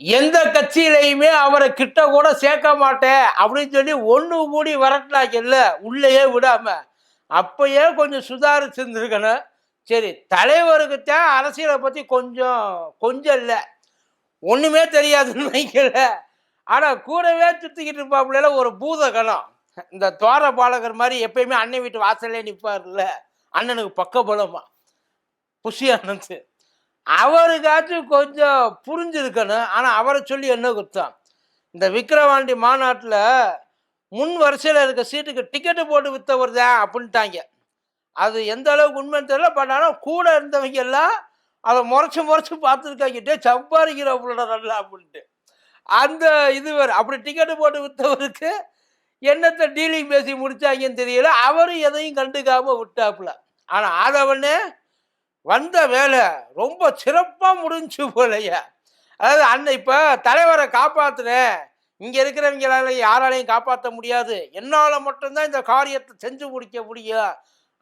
எந்த கட்சியிலையுமே அவரை கிட்ட கூட சேர்க்க மாட்டேன் அப்படின்னு சொல்லி ஒன்று கூடி வரட்டாங்கல்ல உள்ளேயே விடாம. அப்பயே கொஞ்சம் சுதாரிச்சிருந்துருக்கணும். சரி தலைவருக்குத்தான் அரசியலை பற்றி கொஞ்சம் கொஞ்சம் இல்லை. ஒன்றுமே தெரியாதுன்னு வைக்கல ஆனால் கூடவே சுற்றிக்கிட்டு இருப்பாப்புல ஒரு பூத கணம் இந்த தோர பாலகர் மாதிரி எப்பயுமே அண்ணன் வீட்டு வாசல்லே நிற்பார்ல அண்ணனுக்கு பக்கபலமா. புஷி ஆனந்த் அவருக்காச்சும் கொஞ்சம் புரிஞ்சிருக்கணும். ஆனால் அவரை சொல்லி என்ன குத்தம்? இந்த விக்கிரவாண்டி மாநாட்டில் முன் வரிசையில் இருக்க சீட்டுக்கு டிக்கெட்டு போட்டு விற்றவர் தான் அப்படின்ட்டாங்க. அது எந்த அளவுக்கு உண்மைன்னு தெரியல பட் ஆனால் கூட இருந்தவங்க எல்லாம் அதை முறைச்சு முறைச்சு பார்த்துருக்காங்கிட்டே சம்பாதிக்கிறவங்களோட நல்லா அப்படின்ட்டு. அந்த இது வேறு. அப்படி டிக்கெட்டு போட்டு விற்றவருக்கு என்னத்தை டீலிங் பேசி முடிச்சாங்கன்னு தெரியல. அவரும் எதையும் கண்டுக்காமல் விட்டாப்புல. ஆனால் ஆதவனே வந்த வேலை ரொம்ப சிறப்பாக முடிஞ்சு போலையா. அதாவது அண்ணன் இப்போ தலைவரை காப்பாற்றுனேன் இங்கே இருக்கிறவங்களால யாராலையும் காப்பாற்ற முடியாது. என்னால் மட்டும்தான் இந்த காரியத்தை செஞ்சு முடிக்க முடியும்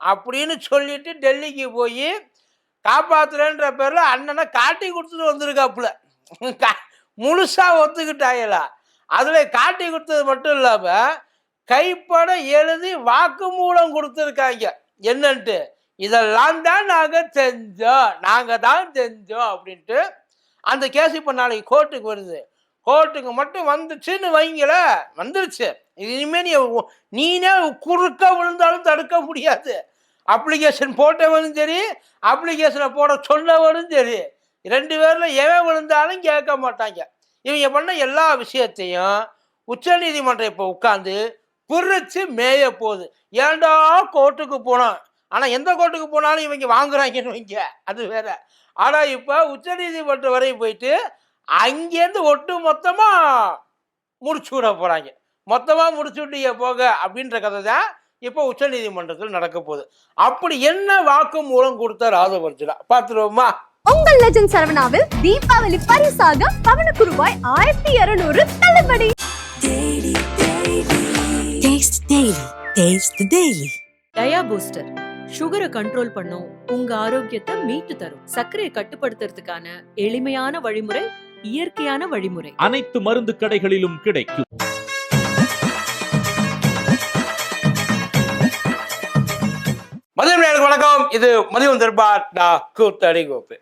அப்படின்னு சொல்லிட்டு டெல்லிக்கு போய் காப்பாத்துறேன்ற பேரில் அண்ணனை காட்டி கொடுத்துட்டு வந்திருக்காப்புல. கா- முழுசாக ஒத்துக்கிட்டாங்களா அதில் காட்டி கொடுத்தது மட்டும் இல்லாமல் கைப்பட எழுதி வாக்குமூலம் கொடுத்துருக்காங்க. என்னன்ட்டு. இதெல்லாம் தான் நாங்கள் செஞ்சோம். நாங்கள் தான் செஞ்சோம் அப்படின்ட்டு அந்த கேஸ் இப்போ நாளைக்கு கோர்ட்டுக்கு வருது. கோர்ட்டுக்கு மட்டும் வந்துச்சுன்னு வைங்கள வந்துருச்சு. இனிமே நீ நீனே குறுக்க விழுந்தாலும் தடுக்க முடியாது. அப்ளிகேஷன் போட்டவனும் சரி அப்ளிகேஷனை போட சொன்னவனும் சரி. ரெண்டு பேரில் எவன் விழுந்தாலும் கேட்க மாட்டாங்க. இவங்க பண்ண எல்லா விஷயத்தையும் உச்சநீதிமன்றம் இப்போ உட்காந்து பிரிச்சு மேய போகுது. ஏண்டா கோர்ட்டுக்கு போனோம் ஆனால் எந்த கோர்ட்டுக்கு போனாலும் இவங்க வாங்குறாங்கன்னு வைங்க. அது வேற. ஆனால் இப்போ உச்சநீதிமன்றம் வரையும் போயிட்டு அங்கேருந்து ஒட்டு மொத்தமாக முடிச்சு விட போகிறாங்க மொத்தமாக முடிச்சு விட்டீங்க போக அப்படின்ற கதை தான் இப்போ உச்சநீதிமன்றத்தில் நடக்க போகுது. அப்படி என்ன வாக்கு மூலம் கொடுத்த ராதவர்ஜுனா பார்த்துருவோமா? உங்கள் லெஜண்ட் சரவணாவில் தீபாவளி பரிசாக பவனுக்கு ரூபாய் ஆயிரத்தி இருநூறு தள்ளுபடி. Taste Daily. Taste the Daily. Dia booster சுகரை கண்ட்ரோல் பண்ணும் உங்க ஆரோக்கியத்தை மீட்டு தரும். சர்க்கரையை கட்டுப்படுத்துறதுக்கான எளிமையான வழிமுறை இயற்கையான வழிமுறை. அனைத்து மருந்து கடைகளிலும் கிடைக்கும். மதியம் வணக்கம். இது மதியம் தர்பார் டா கூத்தடி கோப்பு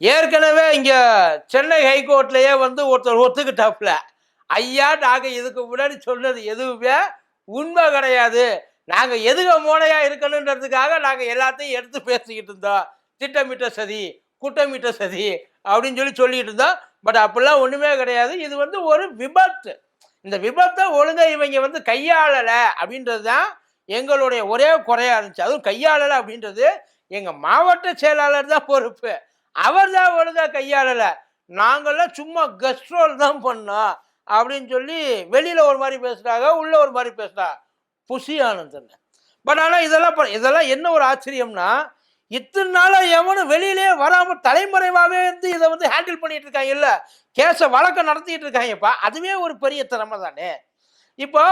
ஏற்கனவே இங்கே சென்னை ஹைகோர்ட்லயே வந்து ஒருத்தர் ஒத்துக்கிட்டாப்புல. ஐயா நாங்கள் இதுக்கு முன்னாடி சொன்னது எதுவுமே உண்மை கிடையாது. நாங்கள் எதுக மூளையாக இருக்கணுன்றதுக்காக நாங்கள் எல்லாத்தையும் எடுத்து பேசிக்கிட்டு இருந்தோம். திட்டமிட்ட சதி கூட்டமிட்ட சதி அப்படின்னு சொல்லி சொல்லிக்கிட்டு இருந்தோம். பட் அப்படிலாம் ஒன்றுமே கிடையாது. இது வந்து ஒரு விபத்து. இந்த விபத்தை ஒழுங்காக இவங்க வந்து கையாளலை அப்படின்றது தான் எங்களுடைய ஒரே குறையா இருந்துச்சு. அதுவும் கையாளலை அப்படின்றது எங்கள் மாவட்ட செயலாளர் தான் பொறுப்பு. அவர் தான் ஒழுங்காக கையாளலை. நாங்கள்லாம் சும்மா கஸ்ட்ரோல் தான் பண்ணோம் அப்படின்னு சொல்லி வெளியில் ஒரு மாதிரி பேசுகிறாங்க உள்ளே ஒரு மாதிரி பேசுகிறாங்க புஷி ஆனந்தன். பட் ஆனால் இதெல்லாம் ப- இதெல்லாம் என்ன ஒரு ஆச்சரியம்னா இத்தனை நாளாக எவனும் வெளியிலே வராமல் தலைமறைவாகவே வந்து இதை வந்து ஹேண்டில் பண்ணிட்டு இருக்காங்கல்ல கேஸை வழக்கம் நடத்திட்டு இருக்காங்கப்பா அதுவே ஒரு பெரிய திறமை தானே. இப்போ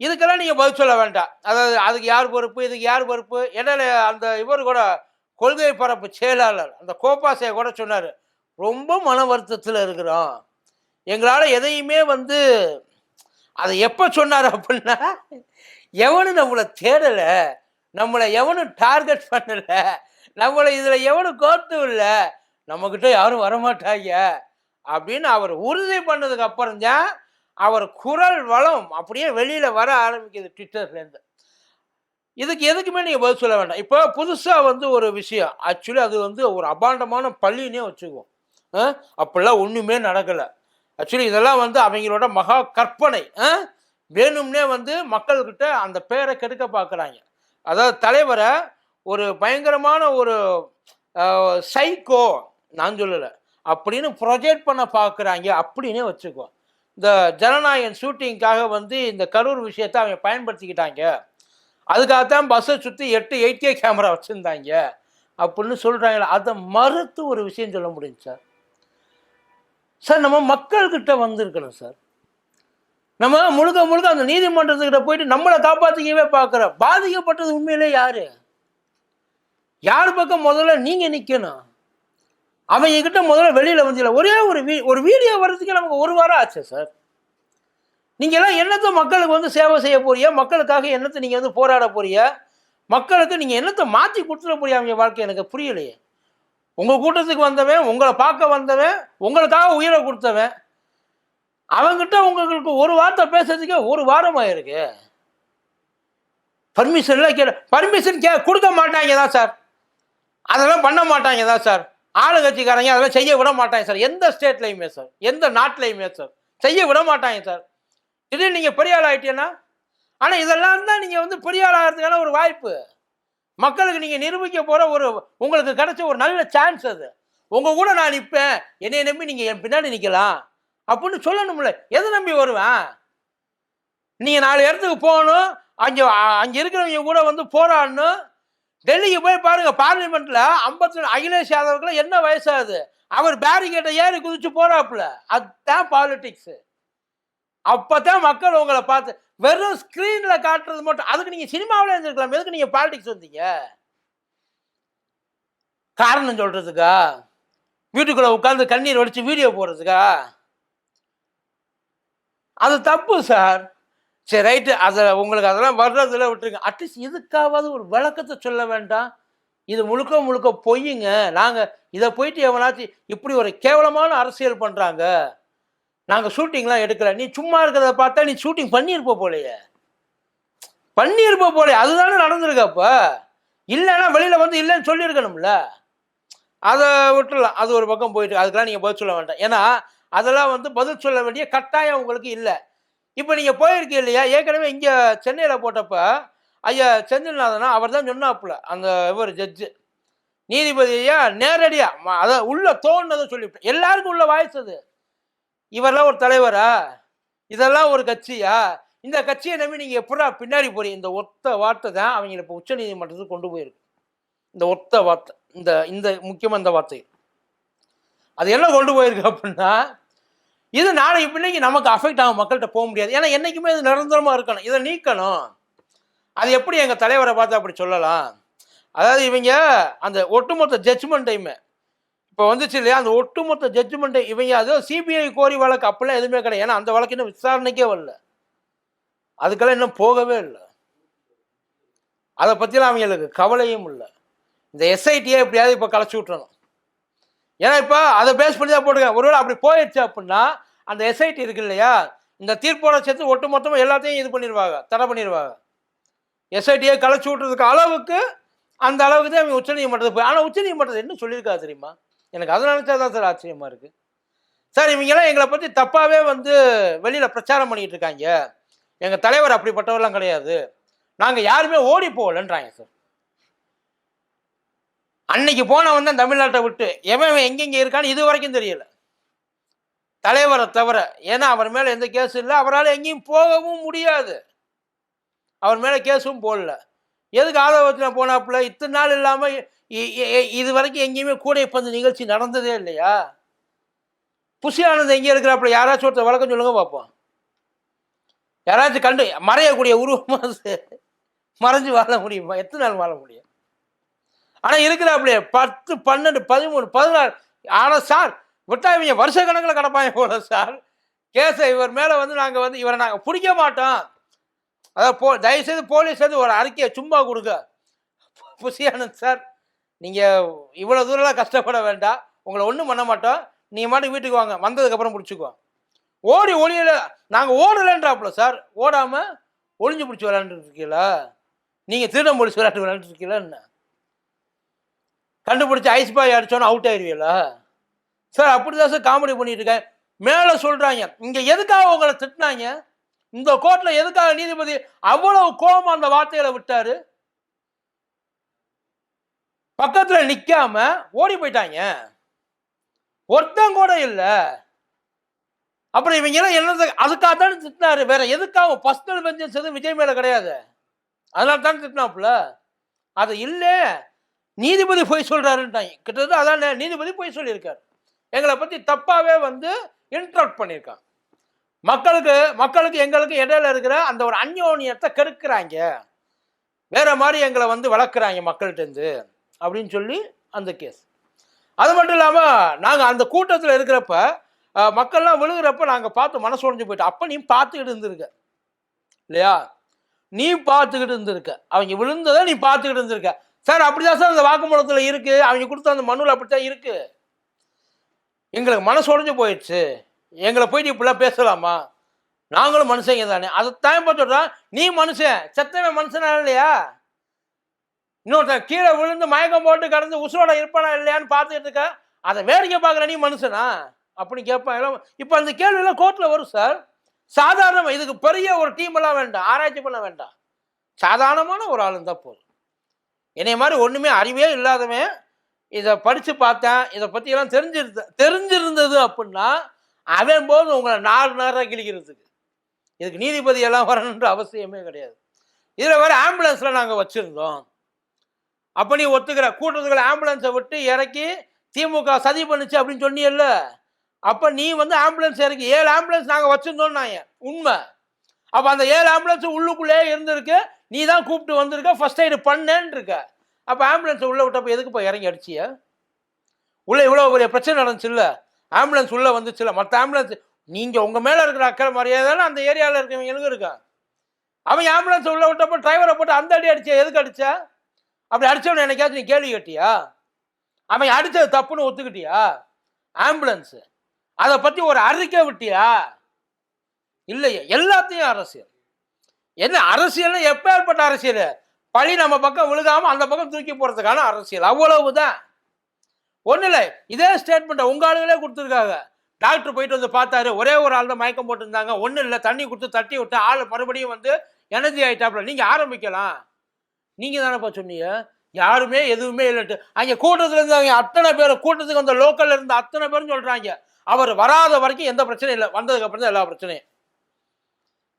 இதுக்கெல்லாம் நீங்கள் பதில் சொல்ல வேண்டாம். அதாவது அதுக்கு யார் பொறுப்பு இதுக்கு யார் பொறுப்பு இடையில அந்த இவர் கூட கொள்கை பரப்பு செயலாளர் அந்த கோபாசையை கூட சொன்னார் ரொம்ப மன வருத்தத்தில் இருக்கிறோம். எங்களால் எதையுமே வந்து அதை எப்போ சொன்னார் அப்படின்னா எவனும் நம்மளை தேடலை நம்மளை எவனும் டார்கெட் பண்ணலை நம்மளை இதில் எவனும் கோர்த்து இல்லை நம்மக்கிட்ட யாரும் வரமாட்டாங்க அப்படின்னு அவர் உறுதி பண்ணதுக்கு அப்புறம் தான் அவர் குரல் வளம் அப்படியே வெளியில் வர ஆரம்பிக்குது ட்விட்டர்லேருந்து இதுக்கு எதுக்குமே நீங்கள் பதில் சொல்ல வேண்டாம். இப்போ புதுசாக வந்து ஒரு விஷயம். ஆக்சுவலி அது வந்து ஒரு அபாண்டமான பள்ளினே வச்சுக்குவோம். அப்படிலாம் ஒன்றுமே நடக்கலை. ஆக்சுவலி இதெல்லாம் வந்து அவங்களோட மகா கற்பனை ஆ? வேணும்னே வந்து மக்கள்கிட்ட அந்த பேரை கெடுக்க பார்க்குறாங்க அதாவது தலைவரை ஒரு பயங்கரமான ஒரு சைக்கோ நான் சொல்லலை அப்படின்னு ப்ரொஜெக்ட் பண்ண பார்க்குறாங்க அப்படின்னே வச்சுக்கோ. இந்த ஜனநாயகன் ஷூட்டிங்க்காக வந்து இந்த கரூர் விஷயத்தை அவங்க பயன்படுத்திக்கிட்டாங்க. அதுக்காகத்தான் பஸ்ஸை சுற்றி எட்டு எயிட் கே கேமரா வச்சுருந்தாங்க அப்படின்னு சொல்கிறாங்களே அதை மறுத்து ஒரு விஷயம் சொல்ல முடியும் சார்? சார் நம்ம மக்கள்கிட்ட வந்திருக்கணும் சார். நம்ம முழுக்க முழுக்க அந்த நீதிமன்றத்துக்கிட்ட போயிட்டு நம்மளை காப்பாற்றிக்கவே பார்க்குறோம் பாதிக்கப்பட்டது உண்மையிலே யார்? யார் பக்கம் முதல்ல நீங்கள் நிற்கணும் அவங்க கிட்ட முதல்ல வெளியில் வந்து ஒரே ஒரு வீ ஒரு வீடியோ வர்றதுக்கே நமக்கு ஒரு வாரம் ஆச்சு சார். நீங்கள் எல்லாம் என்னத்தை மக்களுக்கு வந்து சேவை செய்ய போறிய? மக்களுக்காக என்னத்தை நீங்கள் வந்து போராட போறிய? மக்களுக்கு நீங்கள் என்னத்தை மாற்றி கொடுத்துட போறிய? அவங்க வாழ்க்கை எனக்கு புரியலையே. உங்கள் கூட்டத்துக்கு வந்தவன் உங்களை பார்க்க வந்தவன் உங்களுக்காக உயிரை கொடுத்தவன் அவங்கிட்ட உங்களுக்கு ஒரு வார்த்தை பேசுறதுக்கே ஒரு வாரம் ஆயிருக்கு பர்மிஷன்லாம் கே பர்மிஷன் கே கொடுக்க மாட்டாங்க தான் சார். அதெல்லாம் பண்ண மாட்டாங்க தான் சார். ஆளுங்கட்சிக்காரங்க அதெல்லாம் செய்ய விட மாட்டாங்க சார். எந்த ஸ்டேட்லையுமே சார். எந்த நாட்டிலையுமே சார். செய்ய விட மாட்டாங்க சார். இதே நீங்கள் பெரிய ஆள் ஆகிட்டீங்கன்னா ஆனால் இதெல்லாம் தான் நீங்கள் வந்து பெரிய ஆள் ஆகிறதுக்கான ஒரு வாய்ப்பு. மக்களுக்கு நீங்கள் நிரூபிக்க போகிற ஒரு உங்களுக்கு கிடைச்ச ஒரு நல்ல சான்ஸ் அது. உங்கள் கூட நான் நிற்பேன் என்னை நம்பி நீங்கள் என் பின்னாடி நிற்கலாம் அப்படின்னு சொல்லணும்ல. எதை நம்பி வருவேன்? நீங்கள் நாலு இடத்துக்கு போகணும். அங்கே அங்கே இருக்கிறவங்க கூட வந்து போராடணும். டெல்லிக்கு போய் பாருங்க பார்லிமெண்ட்ல ஐம்பத்தி அகிலேஷ் யாதவுக்குலாம் என்ன வயசாகுது? அவர் பேரிகேட்டை ஏறி குதிச்சு போறாப்புல. அதுதான் பாலிடிக்ஸ் அப்பதான் மக்கள் உங்களை பார்த்து வெறும் ஸ்க்ரீனில் காட்டுறது மட்டும். அதுக்கு நீங்கள் சினிமாவில் இருந்திருக்கலாம். எதுக்கு நீங்கள் பாலிடிக்ஸ் வந்தீங்க? காரணம் சொல்கிறதுக்கா வீட்டுக்குள்ளே உட்காந்து கண்ணீர் வடித்து வீடியோ போடுறதுக்கா? அது தப்பு சார் சரி ரைட்டு அதை உங்களுக்கு அதெல்லாம் வர்றதில் விட்டுருங்க. அட்லீஸ்ட் இதுக்காவது ஒரு விளக்கத்தை சொல்ல வேண்டாம். இது முழுக்க முழுக்க பொய்யுங்க நாங்கள் இதை போயிட்டு எவனாச்சும் இப்படி ஒரு கேவலமான அரசியல் பண்ணுறாங்க நாங்கள் ஷூட்டிங்லாம் எடுக்கல. நீ சும்மா இருக்கிறத பார்த்தா நீ ஷூட்டிங் பண்ணியிருப்ப போலையே. பண்ணியிருப்ப போலே அதுதானே நடந்திருக்கு அப்போ. இல்லைன்னா வெளியில் வந்து இல்லைன்னு சொல்லியிருக்கணும்ல. அதை விட்டுறலாம். அது ஒரு பக்கம் போயிட்டு அதுக்கெல்லாம் நீங்கள் பதில் சொல்ல வேண்டாம். ஏன்னா அதெல்லாம் வந்து பதில் சொல்ல வேண்டிய கட்டாயம் உங்களுக்கு இல்லை. இப்போ நீங்கள் போயிருக்கீங்க இல்லையா? ஏற்கனவே இங்கே சென்னையில் போட்டப்ப ஐயா செந்தில்நாதனா அவர் தான் சொன்னாப்புல அந்த இவர் ஜட்ஜு நீதிபதியா நேரடியாக அதான் உள்ள தோணுனதை சொல்லிவிட்டேன். எல்லாருக்கும் உள்ள வாய்ஸ் அது. இவரெல்லாம் ஒரு தலைவரா? இதெல்லாம் ஒரு கட்சியா? இந்த கட்சியை நம்பி நீங்கள் எப்படா பின்னாடி போறீங்க? இந்த ஒத்த வார்த்தை தான் அவங்க இப்போ உச்ச நீதிமன்றத்துக்கு கொண்டு போயிருக்கு. இந்த ஒத்த வார்த்தை இந்த இந்த முக்கியமாக இந்த வார்த்தை. அது என்ன கொண்டு போயிருக்கு அப்படின்னா இது நாளைக்கு பின்னைக்கு நமக்கு அஃபெக்ட் ஆகும் மக்கள்கிட்ட போக முடியாது. ஏன்னா என்றைக்குமே இது நிரந்தரமாக இருக்கணும். இதை நீக்கணும். அது எப்படி எங்கள் தலைவரை பார்த்து அப்படி சொல்லலாம்? அதாவது இவங்க அந்த ஒட்டுமொத்த ஜட்ஜ்மெண்ட்டையுமே இப்போ வந்துச்சு இல்லையா? அந்த ஒட்டுமொத்த ஜட்ஜ்மெண்ட்டை இவங்க அது சிபிஐ கோரி வழக்கு? அப்பெல்லாம் எதுவுமே கிடையாது. ஏன்னா அந்த வழக்கு இன்னும் விசாரணைக்கே வரல. அதுக்கெல்லாம் இன்னும் போகவே இல்லை. அதை பற்றிலாம் அவங்களுக்கு கவலையும் இல்லை. இந்த எஸ்ஐடியை எப்படியாவது இப்போ களைச்சி விட்டுறணும். ஏன்னா இப்போ அதை பேஸ் பண்ணி தான் போட்டுருக்கேன் ஒருவேளை அப்படி போயிடுச்சு அப்படின்னா அந்த எஸ்ஐடி இருக்கு இல்லையா? இந்த தீர்ப்போட சேர்த்து ஒட்டு மொத்தமாக எல்லாத்தையும் இது பண்ணிடுவாங்க தடை பண்ணிடுவாங்க எஸ்ஐடியை களைச்சி விட்டுறதுக்கு அளவுக்கு அந்த அளவுக்கு தான் அவங்க உச்சநீதிமன்றத்துக்கு போய் ஆனால் உச்சநீதிமன்றத்தை என்ன சொல்லியிருக்கா தெரியுமா? எனக்கு அதை நினச்சா தான் சார் ஆச்சரியமாக இருக்குது சார் இவங்கெல்லாம் எங்களை பற்றி தப்பாகவே வந்து வெளியில் பிரச்சாரம் பண்ணிகிட்டு இருக்காங்க. எங்கள் தலைவர் அப்படிப்பட்டவரெல்லாம் கிடையாது. நாங்கள் யாருமே ஓடி போகலன்றாங்க சார். அன்னைக்கு போனவன் தான் தமிழ்நாட்டை விட்டு எவன் எங்கெங்கே இருக்கான்னு இது வரைக்கும் தெரியல. தலைவரை தவிர ஏன்னா அவர் மேலே எந்த கேஸும் இல்லை அவரால் எங்கேயும் போகவும் முடியாது. அவர் மேலே கேஸும் போடல. எதுக்கு ஆதரவத்தில் போனாப்புல? இத்தனை நாள் இல்லாமல் இது வரைக்கும் எங்கேயுமே கூடை பந்து நிகழ்ச்சி நடந்ததே இல்லையா? புஷி ஆனந்த் எங்கே இருக்கிறாப்புல? யாராச்சும் ஒருத்தர் வழக்கம் சொல்லுங்க பார்ப்போம். யாராச்சும் கண்டு மறையக்கூடிய உருவமாக மறைஞ்சு வாழ முடியுமா? எத்தனை நாள் வாழ முடியும்? ஆனால் இருக்கிறாப்புல பத்து பன்னெண்டு பதிமூணு பதினாறு ஆனால் சார் விட்டா இவங்க வருஷ கணக்கில் கிடப்பாங்க போல சார். கேஸை இவர் மேலே வந்து நாங்கள் வந்து இவரை நாங்கள் பிடிக்க மாட்டோம். அதாவது போ தயவுசெய்து போலீஸ் வந்து ஒரு அறிக்கையை சும்மா கொடுங்க. புசியானந்த் சார். நீங்கள் இவ்வளோ தூரம்லாம் கஷ்டப்பட வேண்டாம். உங்களை ஒன்றும் பண்ண மாட்டோம். நீங்கள் மாட்டுக்கு வீட்டுக்கு வாங்க. வந்ததுக்கப்புறம் பிடிச்சிக்குவோம் ஓடி ஒளியல நாங்கள் ஓடலைன்றாப்புல சார். ஓடாமல் ஒளிஞ்சு பிடிச்சி விளையாண்டுருக்கீங்களா நீங்கள் திருடம் பிடிச்சி விளையாட்டு விளையாண்டுருக்கீங்களா என்ன? கண்டுபிடிச்சி ஐஸ் பாய் அடித்தோன்னு அவுட் ஆயிடுவீங்களா சார் அப்படி தான் சார் காமெடி பண்ணிட்டு இருக்கேன். மேலே சொல்கிறாங்க இங்கே எதுக்காக உங்களை திட்டினாங்க? இந்த கோர்ட்டில் எதுக்காக நீதிபதி அவ்வளவு கோபம் அந்த வார்த்தைகளை விட்டார்? பக்கத்தில் நிற்காம ஓடி போயிட்டாங்க. ஒருத்தம் கூட இல்லை. அப்புறம் இவங்க எல்லாம் என்ன அதுக்காக தானே திட்டினாரு. வேற எதுக்காக? பர்சனல் வெஞ்சன்ஸ் எதுவும் விஜய் மேல கிடையாது. அதனால தானே திட்டினாப்புல. அது இல்லை. நீதிபதி போய் சொல்றாருன்ட்டாங்க. கிட்டத்தட்ட அதான்? நீதிபதி போய் சொல்லியிருக்காரு. எங்களை பத்தி தப்பாவே வந்து இன்ட்ரப்ட் பண்ணியிருக்காங்க மக்களுக்கு மக்களுக்கு எங்களுக்கு இடையில இருக்கிற அந்த ஒரு அந்யோன்யத்தை கெடுக்கிறாங்க. வேற மாதிரி எங்களை வந்து வளர்க்குறாங்க மக்கள்கிட்டேருந்து அப்படின்னு சொல்லி அந்த கேஸ் அது மட்டும் இல்லாமல் நாங்கள் அந்த கூட்டத்தில் இருக்கிறப்ப மக்கள்லாம் விழுகிறப்ப நாங்கள் பார்த்து மனசு உடஞ்சு போயிட்டோம். அப்போ நீ பார்த்துக்கிட்டு இருந்திருக்க. இல்லையா? நீ பார்த்துக்கிட்டு இருந்திருக்க. அவங்க விழுந்ததை நீ பார்த்துக்கிட்டு இருந்திருக்க. சார் அப்படிதான் சார் அந்த வாக்குமூலத்தில் இருக்கு. அவங்க கொடுத்த அந்த மனுவில் அப்படித்தான் இருக்கு. எங்களுக்கு மனசு உடஞ்சு போயிடுச்சு. எங்களை போயிட்டு இப்படிலாம் பேசலாமா? நாங்களும் மனுஷங்க தானே. அதைத்தான் இப்போ சொல்கிறேன் நீ மனுஷன். செத்தவன் மனுஷனா இல்லையா? இன்னொருத்தன் கீழே விழுந்து மயக்கம் போட்டு கடந்து உசுரோட இருப்பானா இல்லையான்னு பார்த்துக்கிட்டு இருக்க அதை வேடிக்கை பார்க்குற நீ மனுஷனா? அப்படின்னு கேட்பான். இப்போ அந்த கேள்வியெல்லாம் கோர்ட்டில் வரும் சார் சாதாரணமாக இதுக்கு பெரிய ஒரு டீம் எல்லாம் வேண்டாம். ஆராய்ச்சி பண்ண வேண்டாம். சாதாரணமான ஒரு ஆள் இருந்தால் போதும். என்னைய மாதிரி ஒன்றுமே அறிவே இல்லாதவன் இதை படித்து பார்த்தேன் இதை பற்றியெல்லாம் தெரிஞ்சிருந்த தெரிஞ்சிருந்தது அப்படின்னா அவன் போது உங்களை நாலு நேரம் கிழிக்கிறதுக்கு. இதுக்கு நீதிபதியெல்லாம் வரணுன்ற அவசியமே கிடையாது. இதில் வேறு ஆம்புலன்ஸில் நாங்கள் வச்சுருந்தோம். அப்போ நீ ஒத்துக்கிற. கூட்டத்துக்குள்ள ஆம்புலன்ஸை விட்டு இறக்கி திமுக சதி பண்ணுச்சு அப்படின்னு சொன்னியல்ல அப்போ நீ வந்து ஆம்புலன்ஸ் இறக்கி ஏழு ஆம்புலன்ஸ் நாங்கள் வச்சுருந்தோம் நான் உண்மை. அப்போ அந்த ஏழு ஆம்புலன்ஸ் உள்ளுக்குள்ளேயே இருந்திருக்கு. நீ தான் கூப்பிட்டு வந்திருக்க ஃபர்ஸ்ட் எய்டு பண்ணேன்னு இருக்க அப்போ ஆம்புலன்ஸை உள்ளே விட்டப்போ எதுக்கு போய் இறங்கி அடிச்சிய? உள்ளே இவ்வளோ பெரிய பிரச்சனை நடந்துச்சுல்ல? ஆம்புலன்ஸ் உள்ளே வந்துச்சுல்ல? மற்ற ஆம்புலன்ஸ் நீங்கள் உங்கள் மேலே இருக்கிற அக்கறை மரியாதை அந்த ஏரியாவில் இருக்கிறவங்களுக்கு இருக்கா? அவன் ஆம்புலன்ஸ் உள்ளே விட்டப்போ டிரைவரை போட்டு அந்த அடி அடிச்சா எதுக்கு அடித்தா அப்படி அடிச்சவன என்னைக்காச்சும் நீ கேள்வி கேட்டியா? அவன் அடித்தது தப்புன்னு ஒத்துக்கிட்டியா? ஆம்புலன்ஸு. அதை பற்றி ஒரு அறிக்கை விட்டியா? இல்லையே. எல்லாத்தையும் அரசியல். என்ன அரசியல்னா எப்பேற்பட்ட அரசியல்? பழி நம்ம பக்கம் விழுகாமல் அந்த பக்கம் தூக்கி போகிறதுக்கான அரசியல். அவ்வளவுதான். ஒன்றும் இல்லை. இதே ஸ்டேட்மெண்ட்டை உங்கள் ஆளுகளே கொடுத்துருக்காங்க. டாக்டர் போயிட்டு வந்து பார்த்தாரு. ஒரே ஒரு ஆள் தான் மயக்கம் போட்டிருந்தாங்க. ஒன்றும் இல்லை. தண்ணி கொடுத்து தட்டி விட்டு ஆள் மறுபடியும் வந்து எனர்ஜி ஆகிட்டாப்புல நீங்கள் ஆரம்பிக்கலாம். நீங்கள் தானேப்பா சொன்னீங்க? யாருமே எதுவுமே இல்லைட்டு அங்கே கூட்டத்தில் இருந்தவங்க அத்தனை பேர் கூட்டத்துக்கு அந்த லோக்கல்ல இருந்த அத்தனை பேரும் சொல்கிறாங்க அவர் வராத வரைக்கும் எந்த பிரச்சனையும் இல்லை. வந்ததுக்கு அப்புறம் தான் எல்லா பிரச்சனையும்.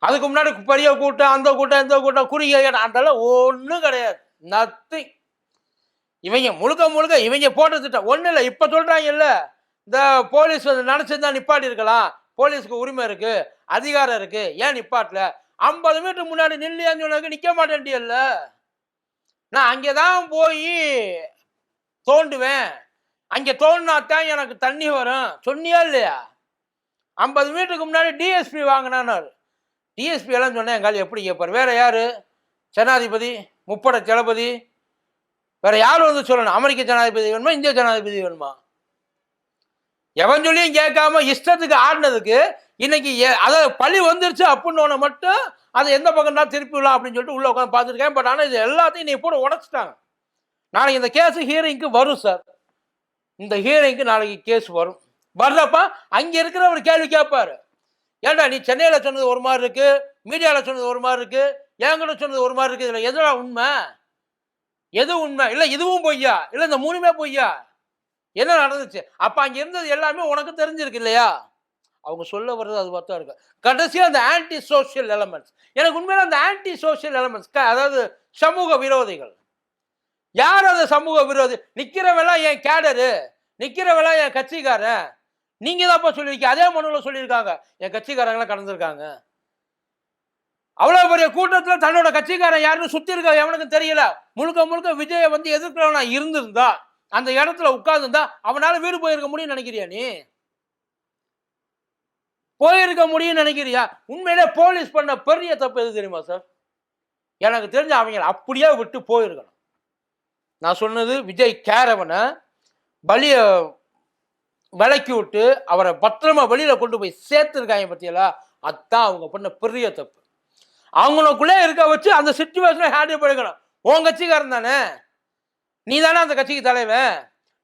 அதுக்கு முன்னாடி பெரிய கூட்டம் அந்த கூட்டம் இந்த கூட்டம் குறுகிய இடம் அதெல்லாம் ஒன்றும் கிடையாது. நத்திங் இவங்க முழுக்க முழுக்க இவங்க போட்ட திட்டம். ஒன்றும் இல்லை. இப்போ சொல்கிறாங்க இல்லை இந்த போலீஸ் வந்து நினச்சிருந்தா நிப்பாட்டி இருக்கலாம். போலீஸ்க்கு உரிமை இருக்குது அதிகாரம் இருக்குது ஏன் நிப்பாட்டல? ஐம்பது மீட்டர் முன்னாடி நில்லையான்னு சொன்னாக்க நிற்க மாட்டேன்ட்டியல்ல. நான் அங்கே தான் போய் தோண்டுவேன். அங்கே தோண்டினாத்தான் எனக்கு தண்ணி வரும். சொன்னியா இல்லையா? ஐம்பது மீட்டருக்கு முன்னாடி டிஎஸ்பி வாங்கினான்னு டிஎஸ்பி எல்லாம் சொன்னேன் எங்கால் எப்படி கேட்பார்? வேற யார்? ஜனாதிபதி முப்படை தளபதி வேற யார் வந்து சொல்லணும்? அமெரிக்க ஜனாதிபதி வேணுமா? இந்திய ஜனாதிபதி வேணுமா? எவன் சொல்லியும் கேட்காம இஷ்டத்துக்கு ஆடினதுக்கு இன்னைக்கு அதாவது பழி வந்துருச்சு அப்படின்னு மட்டும் அதை எந்த பக்கம் தான் திருப்பி விடலாம் அப்படின்னு சொல்லிட்டு உள்ள உட்காந்து பார்த்துருக்கேன். பட் ஆனால் இது எல்லாத்தையும் நீ போட உடச்சிட்டாங்க. நாளைக்கு இந்த கேஸ் ஹியரிங்க்கு வரும் சார் இந்த ஹியரிங்க்கு நாளைக்கு கேஸ் வரும். வர்றப்ப அங்கே இருக்கிற ஒரு கேள்வி கேட்பாரு ஏன்டா நீ சென்னையில் சொன்னது ஒரு மாதிரி இருக்கு மீடியாவில் சொன்னது ஒரு மாதிரி இருக்கு என்கிட்ட சொன்னது ஒரு மாதிரி இருக்கு இதில் எதுடா உண்மை? எது உண்மை? இல்லை இதுவும் பொய்யா? இல்லை இந்த மூணுமே பொய்யா? என்ன நடந்துச்சு? அப்போ அங்கே இருந்தது எல்லாமே உனக்கு தெரிஞ்சிருக்கு இல்லையா? அவங்க சொல்ல வர்றது அது பார்த்தா இருக்கு. கடைசியாக அந்த ஆன்டி சோஷியல் எலமெண்ட்ஸ் எனக்கு உண்மையில அந்த ஆன்டி சோஷியல் எலமெண்ட்ஸ் அதாவது சமூக விரோதிகள். யார் அந்த சமூக விரோதி? நிற்கிறவெல்லாம் என் கேடரு நிற்கிறவெல்லாம் என் கட்சிக்காரன். நீங்கள் தான்ப்பா சொல்லியிருக்கீங்க. அதே மனுவில் சொல்லியிருக்காங்க. என் கட்சிக்காரங்களாம் கடந்திருக்காங்க. அவ்வளோ பெரிய கூட்டத்தில் தன்னோட கட்சிக்காரன் யாருன்னு சுற்றி இருக்க எவனுக்கு தெரியல. முழுக்க முழுக்க விஜயை வந்து எதிர்க்கிறவனா இருந்திருந்தா அந்த இடத்துல உட்கார்ந்துருந்தா அவனால் வீடு போயிருக்க முடியும்னு நினைக்கிறியா நீ? போயிருக்க முடியும்னு நினைக்கிறியா? உண்மையிலே போலீஸ் பண்ண பெரிய தப்பு எது தெரியுமா சார் எனக்கு தெரிஞ்ச அவங்கள அப்படியே விட்டு போயிருக்கணும். நான் சொன்னது விஜய் கேரவனை பலிய விளக்கி விட்டு அவரை பத்திரமா வெளியில கொண்டு போய் சேர்த்துருக்காங்க பத்தியலா? அதான் அவங்க பண்ண பெரிய தப்பு. அவங்களுக்குள்ளே இருக்க வச்சு அந்த சுச்சுவேஷனை ஹேண்டில் பண்ணிக்கணும். உன் கட்சிக்காரன் தானே? நீ தானே அந்த கட்சிக்கு தலைவன்?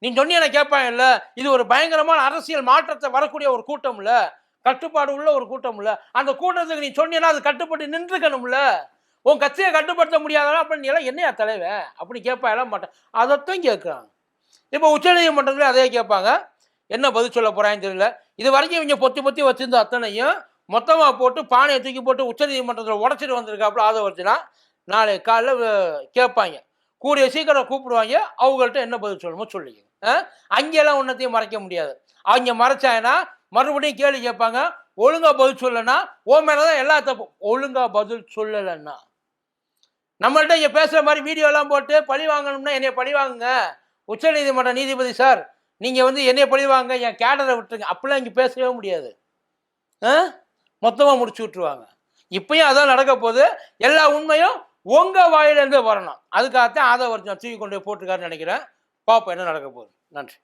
நீ சொன்னி சொன்னியான கேட்பாங்கல்ல இது ஒரு பயங்கரமான அரசியல் மாற்றத்தை வரக்கூடிய ஒரு கூட்டம்ல? கட்டுப்பாடு உள்ள ஒரு கூட்டம்ல. அந்த கூட்டத்துக்கு நீ சொன்னீன்னா அது கட்டுப்பட்டு நின்றுக்கணும்ல. உன் கட்சியை கட்டுப்படுத்த முடியாதா அப்படின்னு நீ எல்லாம் என்னையா தலைவன் அப்படி கேட்பா எல்லாம் மாட்டேன் அதைத்தான் கேட்குறாங்க இப்போ உச்சநீதிமன்றத்தில் அதே கேட்பாங்க. என்ன பதில் சொல்ல போகிறாங்கன்னு தெரியல. இது வரைக்கும் இவங்க பொத்தி பொத்தி வச்சிருந்த அத்தனையும் மொத்தமாக போட்டு பானையை தூக்கி போட்டு உச்சநீதிமன்றத்தில் உடச்சிட்டு வந்திருக்காப்புல ஆதவர்த்தினா நாளை காலைல கேட்பாங்க. கூடிய சீக்கிரம் கூப்பிடுவாங்க. அவங்கள்ட்ட என்ன பதில் சொல்லணுமோ சொல்லிங்க. அங்கேயெல்லாம் அங்கெல்லாம் ஒன்றத்தையும் மறைக்க முடியாது. அவங்க மறைச்சாங்கன்னா மறுபடியும் கேள்வி கேட்பாங்க ஒழுங்கா பதில் சொல்லனா ஓ மேலே தான் எல்லா தப்பும் ஒழுங்கா பதில் சொல்லலைன்னா? நம்மள்ட்ட இங்கே பேசுகிற மாதிரி வீடியோலாம் போட்டு பழி வாங்கணும்னா என்னைய பழி வாங்குங்க. உச்சநீதிமன்ற நீதிபதி சார் நீங்கள் வந்து என்னைய பழிவாங்க என் கேடரை விட்டுருங்க. அப்படிலாம் இங்கே பேசவே முடியாது. ஆ? மொத்தமாக முடிச்சு விட்ருவாங்க இப்பயும் அதான் நடக்க போகுது. எல்லா உண்மையும் உங்கள் வாயிலேருந்து வரணும். அதுக்காகத்தான் ஆதவர்ஜன் தூக்கி கொண்டு போய் போட்டிருக்காருன்னு நினைக்கிறேன். பார்ப்போம் என்ன நடக்க போகுது. நன்றி.